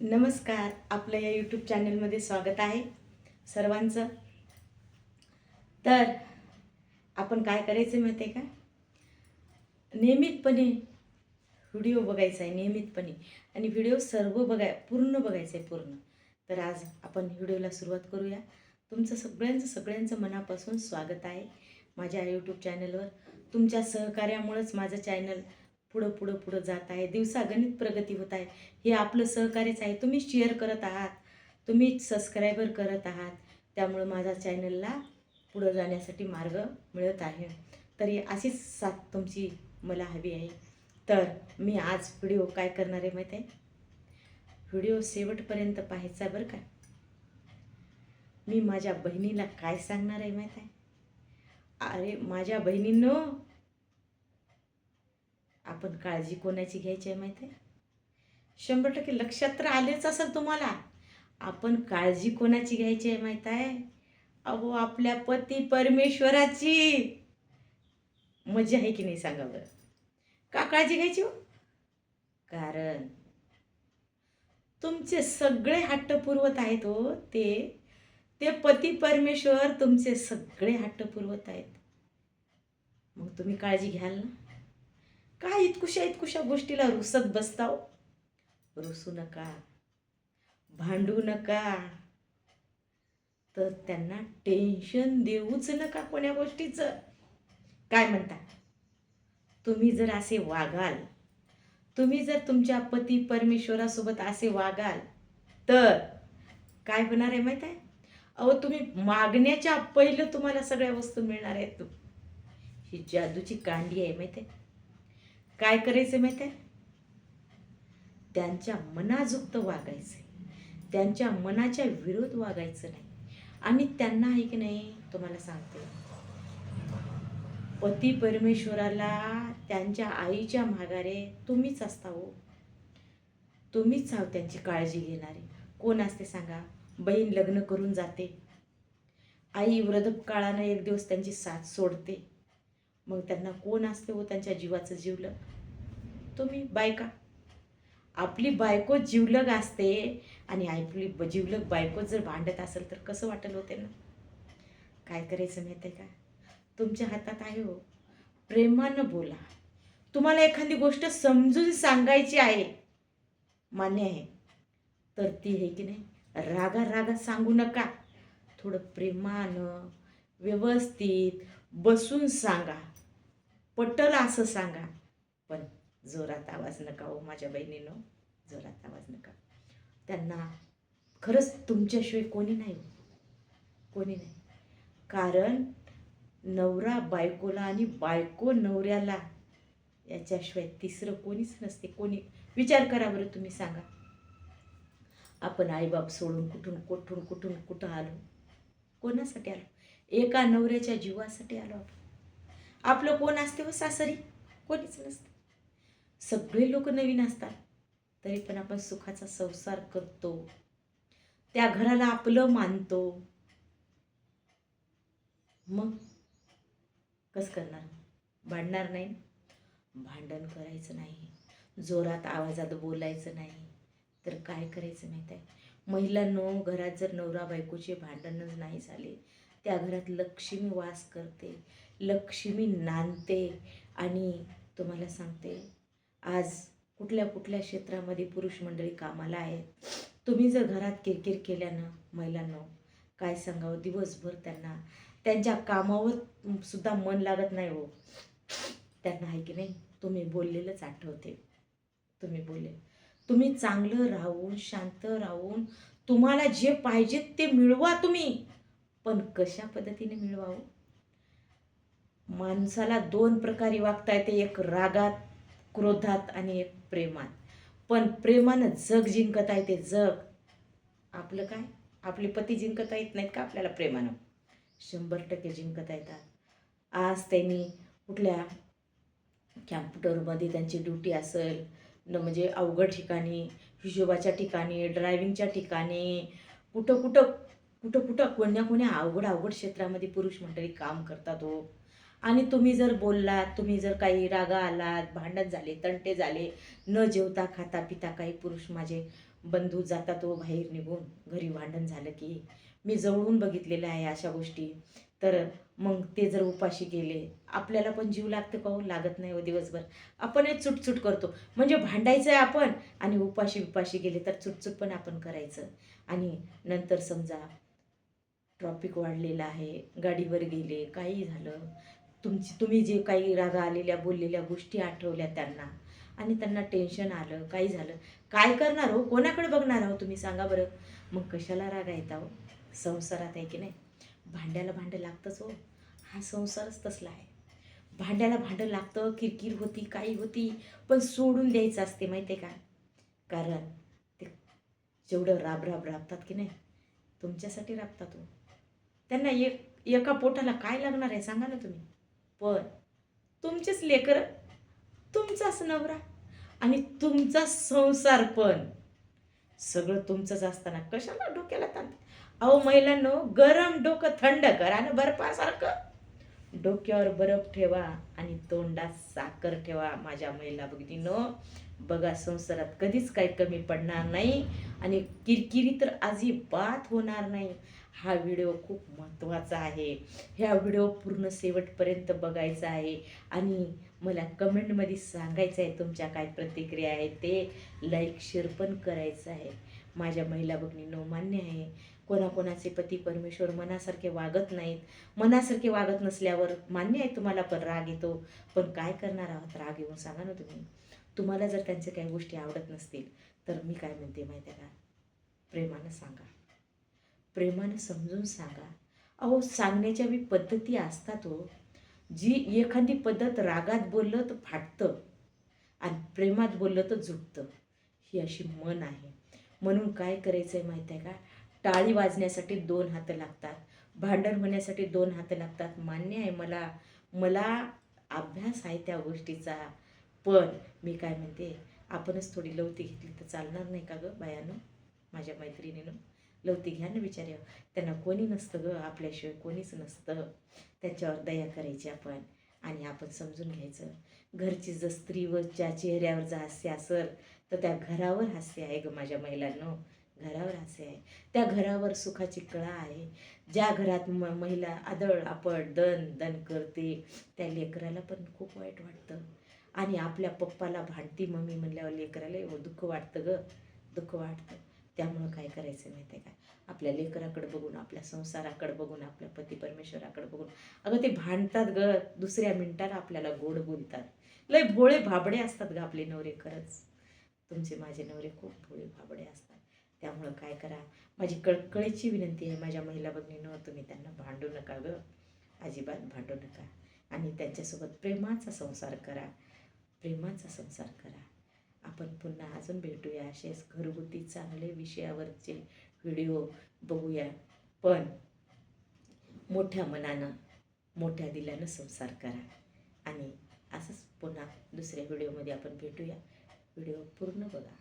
नमस्कार आपलं या यूट्यूब चॅनलमध्ये स्वागत आहे सर्वांचं. तर आपण काय करायचं माहिती आहे का? नियमितपणे व्हिडिओ बघायचा आहे नियमितपणे. आणि व्हिडिओ सर्व बघाय पूर्ण बघायचं आहे पूर्ण. तर आज आपण व्हिडिओला सुरुवात करूया. तुमचं सगळ्यांचं सगळ्यांचं मनापासून स्वागत आहे माझ्या यूट्यूब चॅनलवर तुमच्या सहकार्यामुळंच माझं चॅनल पुढं पुढं पुढं जात आहे. दिवसागणित प्रगती होत आहे. हे आपलं सहकार्यच आहे. तुम्ही शेअर करत आहात. तुम्ही सबस्क्रायबर करत आहात. त्यामुळं माझ्या चॅनलला पुढं जाण्यासाठी मार्ग मिळत आहे. तरी अशीच साथ तुमची मला हवी आहे. तर मी आज व्हिडिओ काय करणार आहे माहीत आहे? व्हिडिओ शेवटपर्यंत पाहायचा बरं का? मी माझ्या बहिणीला काय सांगणार आहे माहीत आहे? अरे माझ्या बहिणींनो आपण काळजी कोणाची घ्यायची आहे माहिती आहे? शंभर टक्के लक्षात तर आलेच असेल तुम्हाला. आपण काळजी कोणाची घ्यायची आहे माहीत आहे? अहो आपल्या पती परमेश्वराची. मजा आहे की नाही सांगा बरं? का काळजी घ्यायची हो? कारण तुमचे सगळे हट्ट पुरवत आहेत हो ते. ते पती परमेश्वर तुमचे सगळे हट्ट पुरवत आहेत. मग तुम्ही काळजी घ्याल ना? काय इतकुशा इतकुशा गोष्टीला रुसत बसताव? रुसू नका. भांडू नका. तर त्यांना टेन्शन देऊच नका कोण्या गोष्टीचं. काय म्हणता? तुम्ही जर असे वागाल तुम्ही जर तुमच्या पती परमेश्वरासोबत असे वागाल तर काय होणार आहे माहीत आहे? अहो तुम्ही मागण्याच्या पहिलं तुम्हाला सगळ्या वस्तू मिळणार आहेत. ही जादूची कांडी आहे माहीत आहे? काय करायचं माहिती आहे त्यांच्या मनाजुक्त वागायचं त्यांच्या मनाच्या विरोध वागायचं नाही. आणि त्यांना आहे की नाही तुम्हाला सांगते. पती परमेश्वराला त्यांच्या आईच्या माघारे तुम्हीच असता हो. तुम्हीच आहो त्यांची काळजी घेणारे. कोण असते सांगा? बहीण लग्न करून जाते. आई वृद्धकाळानं एक दिवस त्यांची साथ सोडते. मग त्यांना कोण असते हो त्यांच्या जीवाचं जीवलग? तुम्ही बायका. आपली बायको जीवलग असते आणि आपली जिवलग जीवलग बायको जर भांडत असेल तर कसं वाटेल हो त्यांना? काय करायचं माहिती आहे का? तुमच्या हातात आहे हो. प्रेमानं बोला. तुम्हाला एखादी गोष्ट समजून सांगायची आहे मान्य आहे तर ती आहे की नाही? रागा रागा सांगू नका. थोडं प्रेमानं व्यवस्थित बसून सांगा. पटल असं सांगा. पण जोरात आवाज नका हो माझ्या बहिणीनं. जोरात आवाज नका. त्यांना खरंच तुमच्याशिवाय कोणी नाही. कोणी नाही. कारण नवरा बायकोला आणि बायको नवऱ्याला याच्याशिवाय तिसरं कोणीच नसते. कोणी? विचार करा बरं तुम्ही सांगा. आपण आईबाप सोडून कुठून कुठून कुठून कुठं आलो? कोणासाठी आलो? एका नवऱ्याच्या जीवासाठी आलो आपण. आपलं कोण असते व सासरी? कोणीच नसते. सगळे लोक नवीन असतात. तरी पण आपण सुखाचा संसार करतो. त्या घराला आपलं मानतो. मग? कसं करणार? भांडणार नाही. भांडण करायचं नाही. जोरात आवाजात बोलायचं नाही. तर काय करायचं माहीत आहे? महिलांनो घरात जर नवरा बायकोचे भांडणच नाही झाले त्या घरात लक्ष्मी वास करते. लक्ष्मी नांदते आणि तुम्हाला सांगते आज कुठल्या कुठल्या क्षेत्रामध्ये पुरुष मंडळी कामाला आहेत तुम्ही जर घरात किरकिर केल्यानं महिलांनो काय सांगावं? दिवसभर त्यांना त्यांच्या कामावर सुद्धा मन लागत नाही हो. त्यांना आहे की नाही तुम्ही बोललेलंच आठवते. तुम्ही बोलले तुम्ही चांगलं राहून शांत राहून तुम्हाला जे पाहिजे ते मिळवा तुम्ही. पण कशा पद्धतीने मिळवावं? माणसाला दोन प्रकारे वागता येते एक रागात क्रोधात आणि एक प्रेमात. पण प्रेमानं जग जिंकता येते. जग आपलं काय? आपले पती जिंकता येत नाहीत का आपल्याला प्रेमानं? शंभर टक्के जिंकता येतात. आज त्यांनी कुठल्या कॅम्प्युटरमध्ये त्यांची ड्युटी असेल न म्हणजे अवघड ठिकाणी हिशोबाच्या ठिकाणी ड्रायव्हिंगच्या ठिकाणी कुठं कुठं कुठं कुठं कोण्या कोण्या अवघड अवघड क्षेत्रामध्ये पुरुष मंडळी काम करतात हो. आणि तुम्ही जर बोललात तुम्ही जर काही रागा आलात भांडण झाले तंटे झाले न जेवता खाता पिता काही पुरुष माझे बंधू जातात तो बाहेर निघून. घरी भांडण झालं की मी जवळून बघितलेलं आहे अशा गोष्टी. तर मग ते जर उपाशी गेले आपल्याला पण जीव लागतं का हो? लागत नाही हो दिवसभर. आपण हे चुटचुट करतो. म्हणजे भांडायचं आहे आपण आणि उपाशी उपाशी गेले तर चुटचुट पण आपण करायचं. आणि नंतर समजा ट्रॉफिक वाढलेलं आहे गाडीवर गेले काही झालं तुमची तुम्ही जे काही रागा आलेल्या बोललेल्या गोष्टी आठवल्या त्यांना आणि त्यांना टेन्शन आलं काही झालं. काय करणार हो? कोणाकडे बघणार आहो तुम्ही? सांगा बरं. मग कशाला रागा येता हो? संसारात आहे की नाही? भांड्याला भांडं लागतंच हो. हा संसारच तसला आहे. भांड्याला भांडं लागतं किरकिर होती काही होती पण सोडून द्यायचं असते माहिती आहे का? कारण ते जेवढं राब राब राबतात की नाही तुमच्यासाठी राबतात हो. त्यांना एक एका पोटाला काय लागणार आहे? सांगा ना तुम्ही. पण तुमचेच लेकरं तुमचाच नवरा आणि तुमचा संसार पण. सगळं तुमचंच असताना कशाला डोक्याला ताण? अहो महिलांनो गरम डोकं थंड करा आणि बर्फासारखं. डोक्यावर बर्फ ठेवा आणि तोंडात साखर ठेवा माझ्या महिला भगिनीनो. बघा संसारात कधीच काही कमी पडणार नाही आणि किरकिरी तर अजिबात होणार नाही. हा व्हिडिओ खूप महत्त्वाचा आहे. ह्या व्हिडिओ पूर्ण शेवटपर्यंत बघायचा आहे. आणि मला कमेंटमध्ये सांगायचं आहे तुमच्या काय प्रतिक्रिया आहे ते लाईक शेअर पण करायचं आहे. माझ्या महिला भगिनींनो मान्य आहे कोणाकोणाचे पती परमेश्वर मनासारखे वागत नाहीत. मनासारखे वागत नसल्यावर मान्य आहे तुम्हाला पण राग येतो. पण काय करणार आहात? राग येऊन सांगा ना तुम्ही. तुम्हाला जर त्यांच्या काही गोष्टी आवडत नसतील तर मी काय म्हणते माहिती आहे का? प्रेमानं सांगा. प्रेमानं समजून सांगा. अहो सांगण्याच्या बी पद्धती असतात हो. जी एखादी पद्धत रागात बोललं तर फाटतं आणि प्रेमात बोललं तर झुकतं. ही अशी मन आहे. म्हणून काय करायचं आहे माहीत आहे का? टाळी वाजण्यासाठी दोन हातं लागतात. भांडण होण्यासाठी दोन हातं लागतात. मान्य आहे मला. मला अभ्यास आहे त्या गोष्टीचा. पण मी काय म्हणते आपणच थोडी लवती घेतली तर चालणार नाही का गं बायानं? माझ्या मैत्रिणीनं. लवती घ्या ना बिचाऱ्या. त्यांना कोणी नसतं गं आपल्याशिवाय कोणीच नसतं. त्याच्यावर दया करायची आपण. आणि आपण समजून घ्यायचं. घरची जर स्त्रीवर ज्या चेहऱ्यावर जर हास्य असेल तर त्या घरावर हास्य आहे ग माझ्या महिलांनो. घरावर हास्य आहे. त्या घरावर सुखाची कळा आहे. ज्या घरात म महिला आदळ आपड दन दन करते त्या लेकराला पण खूप वाईट वाटतं. आणि आपल्या पप्पाला भांडती मम्मी म्हणल्यावर लेकराला एवढं दुःख वाटतं ग. दुःख वाटतं. त्यामुळं काय करायचं माहिती आहे काय आपल्या लेकराकडे बघून आपल्या संसाराकडे बघून आपल्या पती परमेश्वराकडे बघून. अगं ते भांडतात ग दुसऱ्या मिनिटाला आपल्याला गोड बोलतात. लय भोळे भाबडे असतात ग आपले नवरे खरंच. तुमचे माझे नवरे खूप भोळे भाबडे असतात. त्यामुळं काय करा? माझी कळकळीची विनंती आहे माझ्या महिला भगिनीनं तुम्ही त्यांना भांडू नका ग. अजिबात भांडू नका. आणि त्यांच्यासोबत प्रेमाचा संसार करा. प्रेमाचा संसार करा. आपण पुन्हा अजून भेटूया असेच घरगुती चांगले विषयावरचे व्हिडिओ बघूया. पण मोठ्या मनानं मोठ्या दिल्यानं संसार करा. आणि असंच पुन्हा दुसऱ्या व्हिडिओमध्ये आपण भेटूया. व्हिडिओ पूर्ण बघा.